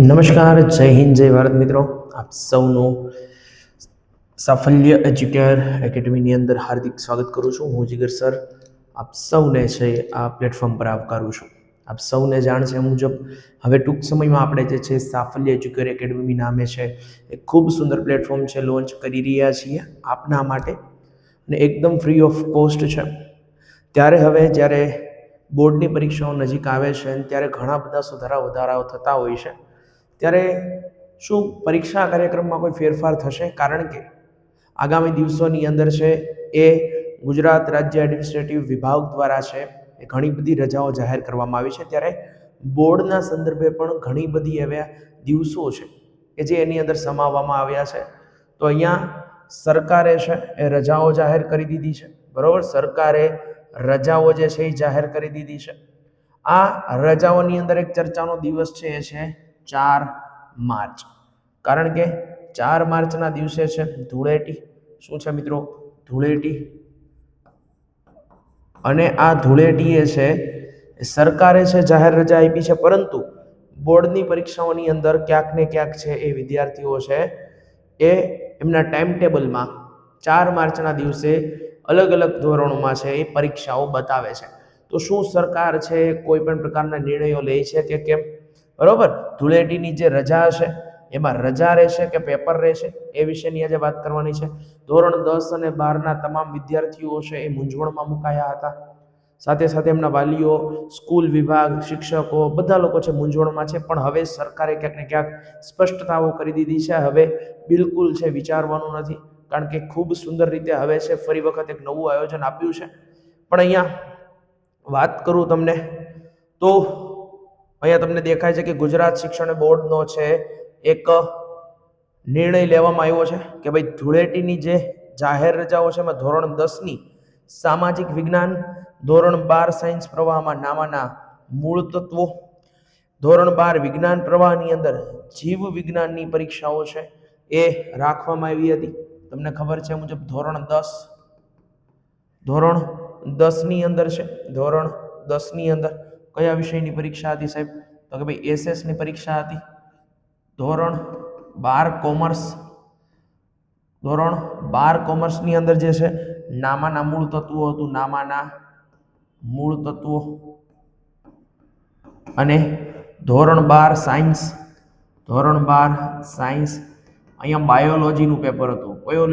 નમસ્કાર, જય હિન્દ, જય ભારત મિત્રો. આપ સૌનું સાફલ્ય એજ્યુકેર એકેડમીની અંદર હાર્દિક સ્વાગત કરું છું. હું જીગર સર. આપ સૌને છે આ પ્લેટફોર્મ પર આવકારું છું. આપ સૌને જાણ છે મુજબ, હવે ટૂંક સમયમાં આપણે જે છે સાફલ્ય એજ્યુકેર એકેડમી નામે છે, એ ખૂબ સુંદર પ્લેટફોર્મ છે લોન્ચ કરી રહ્યા છીએ આપના માટે. અને એકદમ ફ્રી ઓફ કોસ્ટ છે. ત્યારે હવે જ્યારે બોર્ડની પરીક્ષાઓ નજીક આવે છે ત્યારે ઘણા બધા સુધારા વધારાઓ થતા હોય છે ત્યારે શું પરીક્ષા કાર્યક્રમમાં કોઈ ફેરફાર થશે? કારણ કે આગામી દિવસોની અંદર છે એ ગુજરાત રાજ્ય એડમિનિસ્ટ્રેટિવ વિભાગ દ્વારા છે એ ઘણી બધી રજાઓ જાહેર કરવામાં આવી છે. ત્યારે બોર્ડના સંદર્ભે પણ ઘણી બધી એવા દિવસો છે કે જે એની અંદર સમાવવામાં આવ્યા છે. તો અહીંયા સરકારે છે એ રજાઓ જાહેર કરી દીધી છે. બરાબર? સરકારે રજાઓ જે છે એ જાહેર કરી દીધી છે. આ રજાઓની અંદર એક ચર્ચાનો દિવસ છે એ છે ચાર માર્ચ. કારણ કે ચાર માર્ચના દિવસે છે ધૂળેટી. શું છે મિત્રો? ધૂળેટી. અને આ ધૂળેટી એ છે સરકારે છે જાહેર રજા આપી છે, પરંતુ બોર્ડની પરીક્ષાઓની અંદર ક્યાંક ને ક્યાંક છે એ વિદ્યાર્થીઓ છે, એ એમના ટાઈમ ટેબલમાં ચાર માર્ચના દિવસે અલગ અલગ ધોરણોમાં છે એ પરીક્ષાઓ બતાવે છે. તો શું સરકાર છે કોઈ પણ પ્રકારના નિર્ણયો લે છે કે કેમ? બરોબર? ધૂળેટીની જે રજા છે એમાં રજા રહેશે કે પેપર રહેશે? એ વિશેની આજે વાત કરવાની છે. ધોરણ દસ અને બારના તમામ વિદ્યાર્થીઓ છે એ મૂંઝવણમાં મુકાયા હતા. સાથે સાથે એમના વાલીઓ, સ્કૂલ વિભાગ, શિક્ષકો, બધા લોકો છે મૂંઝવણમાં છે. પણ હવે સરકારે ક્યાંક ને ક્યાંક સ્પષ્ટતાઓ કરી દીધી છે. હવે બિલકુલ છે વિચારવાનું નથી. કારણ કે ખૂબ સુંદર રીતે હવે છે ફરી વખત એક નવું આયોજન આપ્યું છે. પણ અહીંયા વાત કરું તમને તો અહીંયા તમને દેખાય છે કે ગુજરાત શિક્ષણ બોર્ડનો છે, એક નિર્ણય લેવામાં આવ્યો છે કે ભાઈ ધૂળેટીની જે જાહેર રજાઓ છે એમાં ધોરણ દસની સામાજિક વિજ્ઞાન, ધોરણ બાર સાયન્સ પ્રવાહમાં નામાના મૂળ તત્વો, ધોરણ બાર વિજ્ઞાન પ્રવાહની અંદર જીવ વિજ્ઞાનની પરીક્ષાઓ છે એ રાખવામાં આવી હતી. તમને ખબર છે મુજબ ધોરણ દસ, ધોરણ દસની અંદર છે, ધોરણ દસની અંદર કયા વિષયની પરીક્ષા હતી સાહેબ? તો કે ભાઈ એસએસની પરીક્ષા હતી. ધોરણ બાર કોમર્સ. ધોરણ બાર કોમર્સની અંદર જે છે નામાના મૂળ તત્વો હતું નામાના મૂળ તત્વો. અને ધોરણ બાર સાયન્સ. ધોરણ બાર સાયન્સ. અહીંયા બાયોલોજીનું પેપર હતું. કયું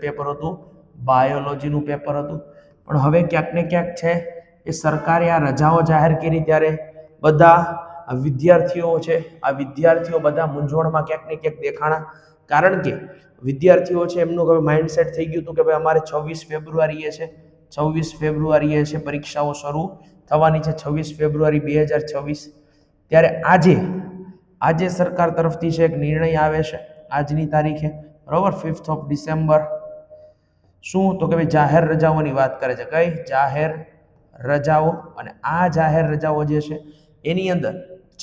પેપર હતું? બાયોલોજીનું પેપર હતું. પણ હવે ક્યાંક ને ક્યાંક છે એ સરકારે આ રજાઓ જાહેર કરી ત્યારે બધા વિદ્યાર્થીઓ છે, આ વિદ્યાર્થીઓ બધા મૂંઝવણમાં ક્યાંક ને ક્યાંક દેખાણા. કારણ કે વિદ્યાર્થીઓ છે, એમનું હવે માઇન્ડસેટ થઈ ગયું હતું કે ભાઈ અમારે છવ્વીસ ફેબ્રુઆરીએ છે, છવ્વીસ ફેબ્રુઆરીએ છે પરીક્ષાઓ શરૂ થવાની છે, છવ્વીસ ફેબ્રુઆરી બે હજાર છવ્વીસ. ત્યારે આજે આજે સરકાર તરફથી છે એક નિર્ણય આવે છે, આજની તારીખે, બરાબર? ફિફ્થ ઓફ ડિસેમ્બર શું? તો કે ભાઈ જાહેર રજાઓની વાત કરે છે. કઈ? જાહેર રજાઓ અને આ જાહેર રજાઓ જે છે, એની અંદર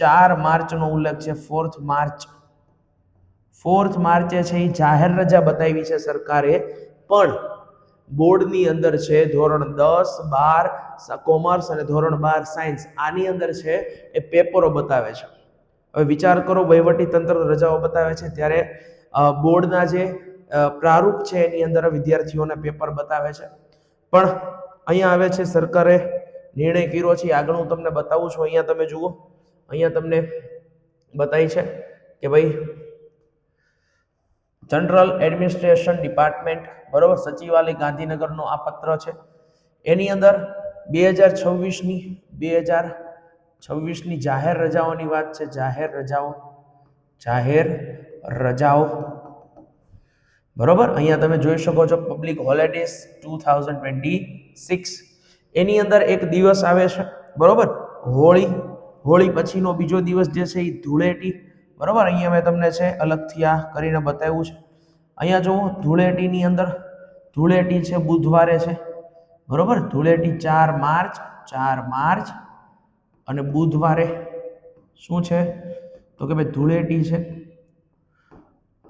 ચાર માર્ચનો ઉલ્લેખ છે ફોર્થ માર્ચ. ફોર્થ માર્ચે છે એ જાહેર રજા બતાવી છે સરકારે, પણ બોર્ડની અંદર છે ધોરણ દસ, બાર કોમર્સ અને ધોરણ બાર, સાયન્સ, આની અંદર છે એ પેપરો બતાવે છે. હવે વિચાર કરો, વહીવટી તંત્ર રજાઓ બતાવે છે, ત્યારે બોર્ડના જે પ્રારૂપ છે એની અંદર વિદ્યાર્થીઓને પેપર બતાવે છે. પણ અહીંયા આવે છે સરકારે નિર્ણય કર્યો છે. આગળ હું તમને બતાવું છું. અહીંયા તમે જુઓ. અહીંયા તમને બતાવી છે કે ભાઈ જનરલ એડમિનિસ્ટ્રેશન ડિપાર્ટમેન્ટ બરોબર, સચિવાલય ગાંધીનગરનો આ પત્ર છે. એની અંદર બે હજાર છવ્વીસની, બે હજાર છવ્વીસની જાહેર રજાઓની વાત છે. જાહેર રજાઓ જાહેર રજાઓ. બરોબર? અહીંયા તમે જોઈ શકો છો public holidays two thousand twenty six એની અંદર એક દિવસ આવે છે, બરોબર? હોળી હોળી પછીનો બીજો દિવસ જે છે એ ધૂળેટી. બરોબર? અહીંયા મેં તમને છે અલગથી આ કરીને બતાવ્યું છે. અહીંયા જુઓ ધૂળેટીની અંદર, ધૂળેટી છે બુધવારે છે, બરોબર? ધૂળેટી ચાર માર્ચ ચાર માર્ચ અને બુધવારે શું છે? તો કે ભાઈ ધૂળેટી છે.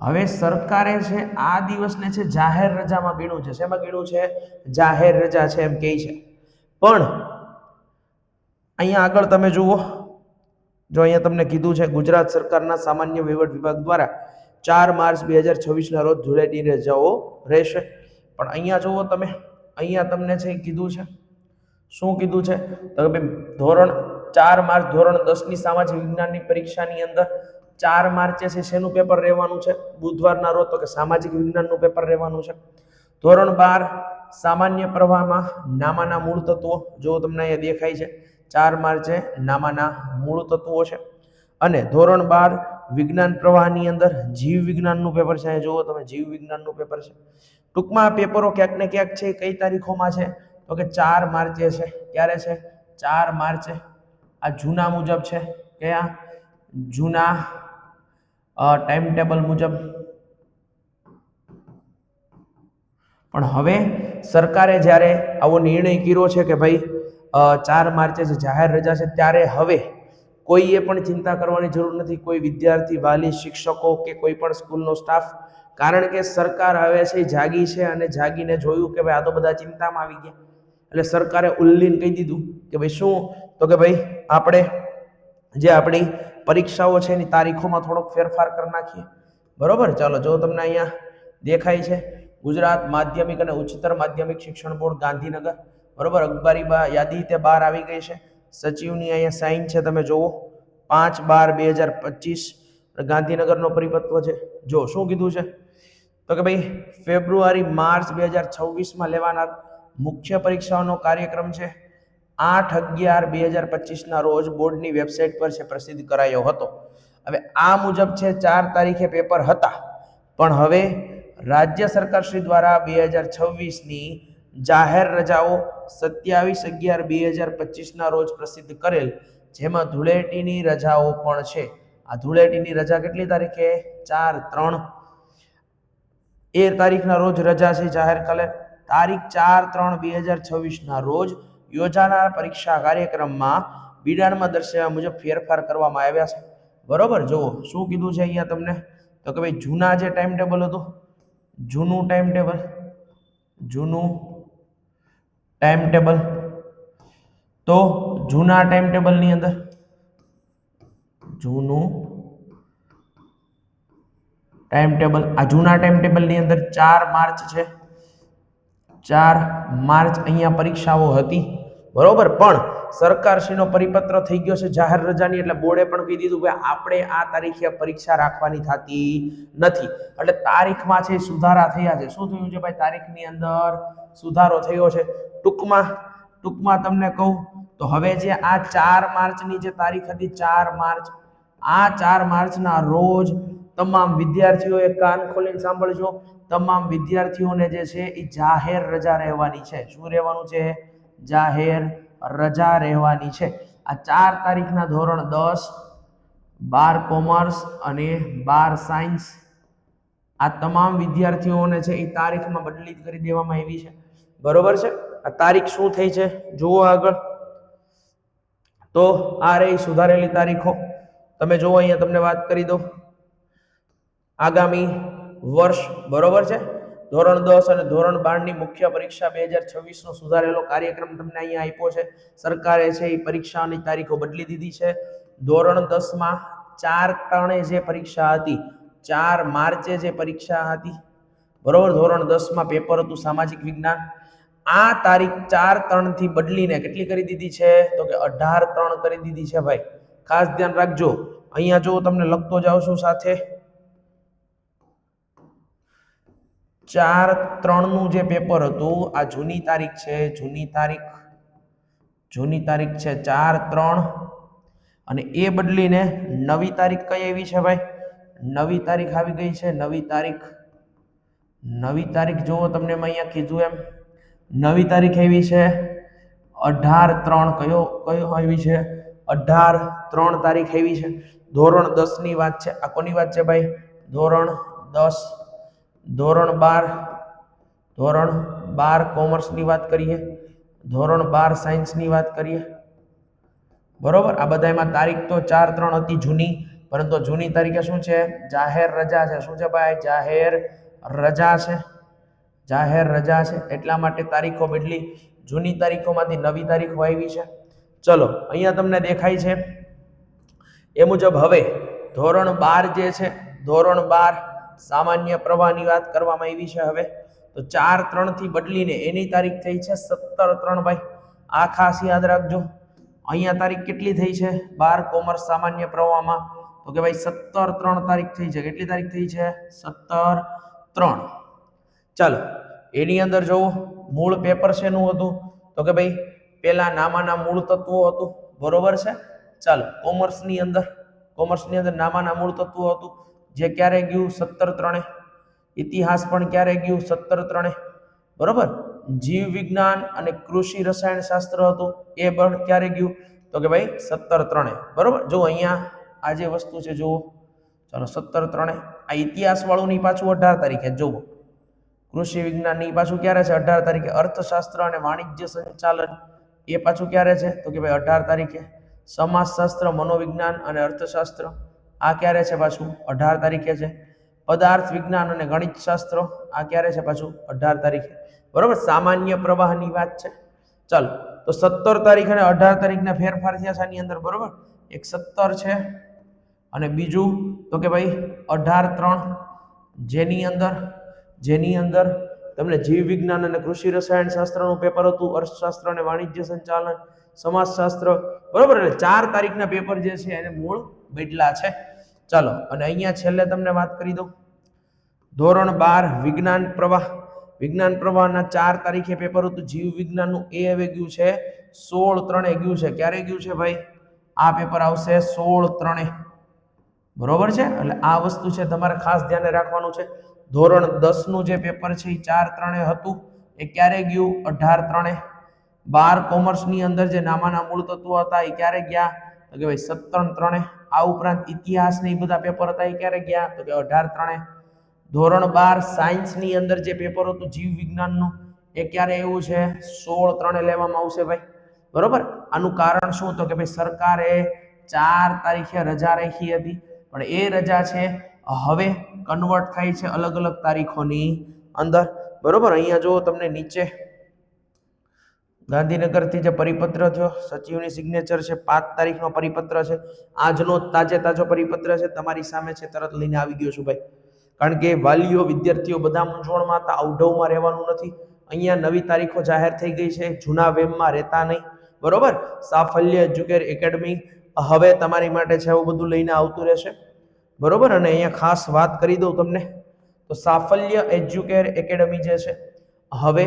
હવે સરકારે છે, આ દિવસને છે, જાહેર રજામાં ગીણું છે. શેમાં ગીણું છે? જાહેર રજા છે એમ કહે છે. પણ અહીંયા આગળ તમે જુઓ, જો અહીંયા તમને કીધું છે, ગુજરાત સરકારના સામાન્ય વહીવટ વિભાગ દ્વારા ચાર માર્ચ બે હજાર છવ્વીસના રોજ ધૂળેટી રજાઓ રહેશે. પણ અહીંયા જુઓ તમે, અહીંયા તમને છે, કીધું છે. શું કીધું છે? તો ધોરણ ચાર માર્ચ ધોરણ દસની સામાજિક વિજ્ઞાનની પરીક્ષાની અંદર ચાર માર્ચે છે શેનું પેપર રહેવાનું છે? બુધવારના રોજ, તો કે સામાજિક વિજ્ઞાનનું પેપર રહેવાનું છે. ધોરણ બાર, સામાન્ય પ્રવાહમાં નામાના મૂળ તત્વો, જો તમને અહીંયા દેખાય છે, ચાર માર્ચે નામાના મૂળ તત્વો છે. અને ધોરણ બાર, વિજ્ઞાન પ્રવાહની અંદર જીવ વિજ્ઞાનનું પેપર છે. અહીંયા જુઓ તમે, જીવ વિજ્ઞાનનું પેપર છે. ટૂંકમાં પેપરો ક્યાંક ને ક્યાંક છે કઈ તારીખોમાં છે? તો કે ચાર માર્ચે છે. ક્યારે છે? ચાર માર્ચે. આ જૂના મુજબ છે. કયા? જૂના ટાઈમ ટેબલ મુજબ. પણ હવે સરકારે જ્યારે આવો નિર્ણય કર્યો છે કે ભાઈ ચાર માર્ચે જે જાહેર રજા છે ત્યારે હવે કોઈએ પણ ચિંતા કરવાની જરૂર નથી. કોઈ વિદ્યાર્થી, વાલી, શિક્ષકો કે કોઈ પણ સ્કૂલનો સ્ટાફ કારણ કે સરકાર હવે છે જાગી છે અને જાગીને જોયું કે ભાઈ આ તો બધા ચિંતામાં આવી ગયા. એટલે સરકારે ઉલ્લીન કહી દીધું કે ભાઈ શું? તો કે ભાઈ, આપણે જે આપણી પરીક્ષાઓ છે એની તારીખોમાં થોડોક ફેરફાર કરી નાખીએ. બરોબર? ચાલો, જો તમને અહીંયા દેખાય છે, ગુજરાત માધ્યમિક અને ઉચ્ચતર માધ્યમિક શિક્ષણ બોર્ડ, ગાંધીનગર. બરોબર? અખબારી યાદી તે બહાર આવી ગઈ છે. સચિવની અહીંયા સાઇન છે, તમે જુઓ પાંચ બાર બે હજાર પચીસ. ગાંધીનગરનો પરિપત્વ છે. જો, શું કીધું છે? તો કે ભાઈ, ફેબ્રુઆરી, માર્ચ બે હજાર છવ્વીસમાં લેવાનાર મુખ્ય પરીક્ષાઓનો કાર્યક્રમ છે. આઠ અગિયાર બે હજાર પચીસના રોજ બોર્ડની વેબસાઇટ પર છે પ્રસિદ્ધ કરાયો હતો. હવે આ મુજબ છે ચાર તારીખે પેપર હતા. પણ હવે રાજ્ય સરકાર શ્રી દ્વારા બે હજાર છવ્વીસની જાહેર રજાઓ સત્યાવીસ અગિયાર બે હજાર પચીસના રોજ પ્રસિદ્ધ કરેલ. જેમાં ધૂળેટીની રજાઓ પણ છે. આ ધૂળેટીની રજા કેટલી તારીખે? ચાર, ત્રણ. એ તારીખના રોજ રજા છે જાહેર કરેલ તારીખ ચાર, ત્રણ બે હજાર છવ્વીસના રોજ યોજાનાર પરીક્ષા કાર્યક્રમમાં બિડાણમાં દર્શાવ્યા મુજબ ફેરફાર કરવામાં આવ્યા છે. બરોબર? જુઓ, શું કીધું છે અહીંયા તમને? તો કે ભાઈ, જૂના જે ટાઈમ ટેબલ હતું, જૂનું ટાઈમ ટેબલ જૂનું ટાઈમ ટેબલ તો જૂના ટાઈમ ટેબલની અંદર, જૂનું ટાઈમ ટેબલ આ જૂના ટાઈમ ટેબલની અંદર ચાર માર્ચ છે. ચાર માર્ચ અહીંયા પરીક્ષાઓ હતી. બરોબર? પણ સરકારશ્રીનો પરિપત્ર થઈ ગયો છે જાહેર રજાની, એટલે બોર્ડે પણ કહી દીધું કે આપણે આ તારીખે પરીક્ષા રાખવાની થતી નથી. એટલે તારીખમાં છે સુધારા થયા છે. શું થયું છે ભાઈ? તારીખની અંદર સુધારો થયો છે. ટૂંકમાં ટૂંકમાં તમને કહું તો હવે જે આ ચાર માર્ચની જે તારીખ હતી, ચાર માર્ચ, આ ચાર માર્ચના રોજ તમામ વિદ્યાર્થીઓએ કાન ખોલીને સાંભળજો. તમામ વિદ્યાર્થીઓને જે છે એ જાહેર રજા રહેવાની છે. શું રહેવાનું છે? જાહેર રજા રહેવાની છે. આ ચાર તારીખના ધોરણ દસ, બાર કોમર્સ અને બાર સાયન્સ. આ તમામ વિદ્યાર્થીઓને છે એ તારીખમાં બદલી કરી દેવામાં આવી છે. બરોબર છે? આ તારીખ શું થઈ છે? જુઓ આગળ. તો આ રહી સુધારેલી તારીખો. તમે જુઓ, અહીંયા તમને વાત કરી દો આગામી વર્ષ, બરોબર છે? ધોરણ દસ અને ધોરણ બારની મુખ્ય પરીક્ષા બે હજાર છવ્વીસનો સુધારેલો કાર્યક્રમ તમને અહીંયા આપ્યો છે. સરકારે છે એ પરીક્ષાની તારીખો બદલી દીધી છે. ધોરણ દસમાં ચાર ત્રણે જે પરીક્ષા હતી, ચાર માર્ચે જે પરીક્ષા હતી, બરોબર? ધોરણ દસમાં પેપર હતું સામાજિક વિજ્ઞાન. આ તારીખ ચાર ત્રણથી બદલીને કેટલી કરી દીધી છે? તો કે અઢાર ત્રણ કરી દીધી છે ભાઈ. ખાસ ધ્યાન રાખજો. અહીંયા જો તમને લખતો જાઉં છું સાથે. ચાર ત્રણનું જે પેપર હતું, આ જૂની તારીખ છે, જૂની તારીખ જૂની તારીખ છે ચાર ત્રણ. અને એ બદલીને નવી તારીખ કઈ આવી છે ભાઈ? નવી તારીખ આવી ગઈ છે, નવી તારીખ. નવી તારીખ જુઓ તમને મેં અહીંયા કીધું એમ. નવી તારીખ એવી છે, અઢાર ત્રણ. કયો કયો આવી છે? અઢાર ત્રણ તારીખ એવી છે. ધોરણ દસની વાત છે. આ કોની વાત છે ભાઈ? ધોરણ દસ. ધોરણ બાર ધોરણ બાર કોમર્સની વાત કરીએ, ધોરણ બાર સાયન્સની વાત કરીએ. બરોબર? આ બધામાં તારીખ તો ચાર ત્રણ હતી જૂની, પરંતુ જૂની તારીખે શું છે? જાહેર રજા છે. શું છે ભાઈ? જાહેર રજા છે. જાહેર રજા છે. એટલા માટે તારીખો બદલી, જૂની તારીખોમાંથી નવી તારીખો આવી છે. ચલો, અહીંયા તમને દેખાય છે. એ મુજબ હવે ધોરણ બાર જે છે, ધોરણ બાર સામાન્ય પ્રવાહની વાત કરવામાં આવી છે હવે. તો ચાર ત્રણથી બદલીને એની તારીખ થઈ છે સત્તર ત્રણ ભાઈ. આ ખાસ યાદ રાખજો. અહીંયા તારીખ કેટલી થઈ છે? બાર કોમર્સ સામાન્ય પ્રવાહમાં. તો કે ભાઈ સત્તર ત્રણ તારીખ થઈ છે. કેટલી તારીખ થઈ છે? સત્તર ત્રણ. ચાલો, એની અંદર જવું મૂળ પેપર શેનું હતું? તો કે ભાઈ પેલા નામાના મૂળ તત્વો હતું. બરોબર છે? ચાલો, કોમર્સની અંદર. કોમર્સની અંદર નામાના મૂળ તત્વો હતું. જે ક્યારે ગયું? સત્તર ત્રણે. ઇતિહાસ પણ ક્યારે ગયું? સત્તર ત્રણે. બરોબર? જીવ વિજ્ઞાન અને કૃષિ રસાયણ શાસ્ત્ર હતું. એ પણ ક્યારે ગયું? તો કે ભાઈ સત્તર ત્રણે. બરોબર? જો અહીંયા આ જે વસ્તુ છે, જુઓ. ચાલો, સત્તર ત્રણે. આ ઇતિહાસ વાળુંની પાછું અઢાર તારીખે, જુઓ. કૃષિ વિજ્ઞાનની પાછું ક્યારે છે? અઢાર તારીખે. અર્થશાસ્ત્ર અને વાણિજ્ય સંચાલન. એ પાછું ક્યારે છે? તો કે ભાઈ અઢાર તારીખે. સમાજશાસ્ત્ર, મનોવિજ્ઞાન અને અર્થશાસ્ત્ર. આ ક્યારે છે પાછું? અઢાર તારીખે છે. પદાર્થ વિજ્ઞાન અને ગણિત શાસ્ત્ર, આ ક્યારે છે પાછું? અઢાર તારીખે. બરોબર? સામાન્ય પ્રવાહની વાત છે. ચાલો, તો સત્તર તારીખ અને અઢાર તારીખના ફેરફાર થયા છે આની અંદર, બરોબર? એક સત્તર છે અને બીજું, તો કે ભાઈ, અઢાર ત્રણ. જેની અંદર જેની અંદર તમને જીવ વિજ્ઞાન અને કૃષિ રસાયણ શાસ્ત્રનું પેપર હતું, અર્થશાસ્ત્ર અને વાણિજ્ય સંચાલન, સમાજશાસ્ત્ર, બરોબર? એટલે ચાર તારીખના પેપર જે છે, એને મૂળ બદલા છે. ચાલો, અને અહીંયા છેલ્લે તમને વાત કરી દઉં. ધોરણ બાર, વિજ્ઞાન પ્રવાહ. વિજ્ઞાન પ્રવાહના ચાર તારીખે પેપર હતું. જીવ વિજ્ઞાનનું એ હવે ગયું છે, સોળ ત્રણે ગયું છે. ક્યારે ગયું છે ભાઈ? આ પેપર આવશે સોળ ત્રણે. બરોબર છે? એટલે આ વસ્તુ છે તમારે ખાસ ધ્યાને રાખવાનું છે. ધોરણ દસનું જે પેપર છે એ ચાર ત્રણે હતું. એ ક્યારે ગયું? અઢાર ત્રણે. બાર કોમર્સની અંદર જે નામાના મૂળ તત્વો હતા એ ક્યારે ગયા? કે ભાઈ સત્તર ત્રણે, આ ઉપરાંત ઇતિહાસને એ બધા પેપર હતા એ ક્યારે ગયા? તો કે અઢાર ત્રણે. ધોરણ બાર સાયન્સની અંદર જે પેપર હતું, જીવ વિજ્ઞાનનું, એ ક્યારે એવું છે? સોળ ત્રણે લેવામાં આવશે ભાઈ. બરોબર? આનું કારણ શું? તો કે ભાઈ સરકારે ચાર તારીખે રજા રાખી હતી. પણ એ રજા છે, હવે કન્વર્ટ થાય છે અલગ અલગ તારીખોની અંદર. બરોબર? અહીંયા જો તમને નીચે ગાંધીનગરથી જે પરિપત્ર થયો, સચિવની સિગ્નેચર છે, પાંચ તારીખનો પરિપત્ર છે, આજનો તાજે તાજો પરિપત્ર છે, તમારી સામે છે, તરત લઈને આવી ગયો છું ભાઈ. કારણ કે વાલીઓ, વિદ્યાર્થીઓ બધા મૂંઝવણમાં હતા, અવઢવમાં રહેવાનું નથી. અહીંયા નવી તારીખો જાહેર થઈ ગઈ છે, જૂના વેમમાં રહેતા નહીં. બરોબર? સાફલ્ય એજ્યુકેર એકેડમી હવે તમારી માટે છે એવું બધું લઈને આવતું રહેશે. બરોબર? અને અહીંયા ખાસ વાત કરી દઉં તમને. તો સાફલ્ય એજ્યુકેર એકેડમી જે છે, હવે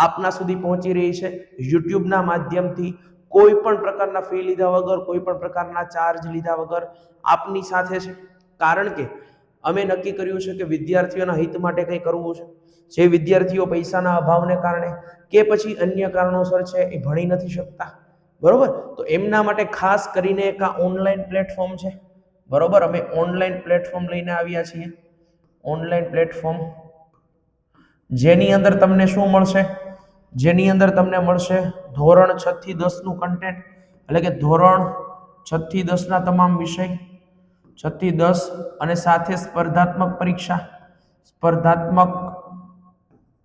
આપના સુધી પહોંચી રહી છે. યુટ્યુબના માધ્યમથી કોઈ પણ પ્રકારના ફી લીધા વગર, કોઈ પણ પ્રકારના ચાર્જ લીધા વગર આપની સાથે છે. કારણ કે અમે નક્કી કર્યું છે કે વિદ્યાર્થીઓના હિત માટે કંઈ કરવું છે. જે વિદ્યાર્થીઓ પૈસાના અભાવને કારણે કે પછી અન્ય કારણોસર છે એ ભણી નથી શકતા. બરોબર? તો એમના માટે ખાસ કરીને એક આ ઓનલાઈન પ્લેટફોર્મ છે. બરોબર? અમે ઓનલાઈન પ્લેટફોર્મ લઈને આવ્યા છીએ. ઓનલાઈન પ્લેટફોર્મ જેની અંદર તમને શું મળશે? જેની અંદર તમને મળશે ધોરણ છ થી દસનું કન્ટેન્ટ એટલે કે ધોરણ છ થી દસના તમામ વિષય, છ થી દસ અને સાથે સ્પર્ધાત્મક પરીક્ષા, સ્પર્ધાત્મક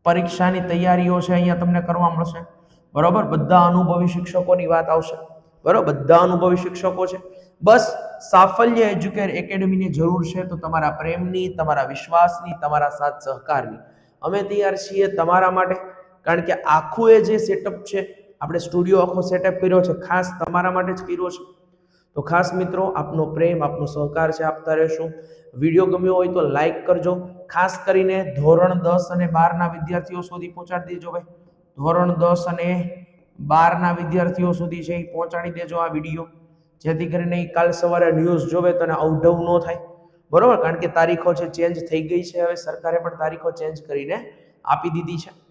પરીક્ષાની તૈયારીઓ છે અહીંયા તમને કરવા મળશે. બરાબર? બધા અનુભવી શિક્ષકોની વાત આવશે. બરાબર? બધા અનુભવી શિક્ષકો છે. બસ સાફલ્ય એજ્યુકેર એકેડમીની જરૂર છે તો તમારા પ્રેમની, તમારા વિશ્વાસની, તમારા સાથ સહકારની. અમે તૈયાર છીએ તમારા માટે. કારણ કે આખું એ જે સેટઅપ છે, આપણે સ્ટુડિયો આખો સેટઅપ કર્યો છે, ખાસ તમારા માટે જ કર્યો છે. તો ખાસ મિત્રો, આપનો પ્રેમ, આપનો સહકાર છે, આપતા રહેશું. વીડિયો ગમ્યો હોય તો લાઈક કરજો. ખાસ કરીને ધોરણ દસ અને બારના વિદ્યાર્થીઓ સુધી પહોંચાડી દેજો ભાઈ. ધોરણ દસ અને બારના વિદ્યાર્થીઓ સુધી છે એ પહોંચાડી દેજો આ વીડિયો. જેથી કરીને એ કાલ સવારે ન્યૂઝ જોવે તો અવઢવ ન થાય. બરોબર? કારણ કે તારીખો છે ચેન્જ થઈ ગઈ છે. હવે સરકારે પણ તારીખો ચેન્જ કરીને આપી દીધી છે.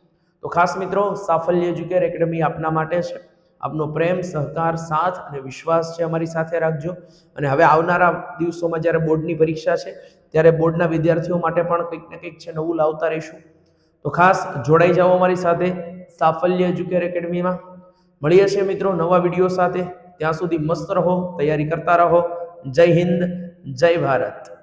તો ખાસ મિત્રો, સાફલ્ય એજ્યુકેર એકેડમી આપના માટે છે. આપનો પ્રેમ, સહકાર, સાથ અને વિશ્વાસ છે અમારી સાથે રાખજો. અને હવે આવનારા દિવસોમાં જ્યારે બોર્ડની પરીક્ષા છે, ત્યારે બોર્ડના વિદ્યાર્થીઓ માટે પણ કંઈક ને કંઈક છે નવું લાવતા રહીશું. તો ખાસ જોડાઈ જાઓ અમારી સાથે સાફલ્ય એજ્યુકેર એકેડમીમાં. મળીએ છીએ મિત્રો નવા વીડિયો સાથે. ત્યાં સુધી મસ્ત રહો, તૈયારી કરતા રહો. જય હિન્દ, જય ભારત.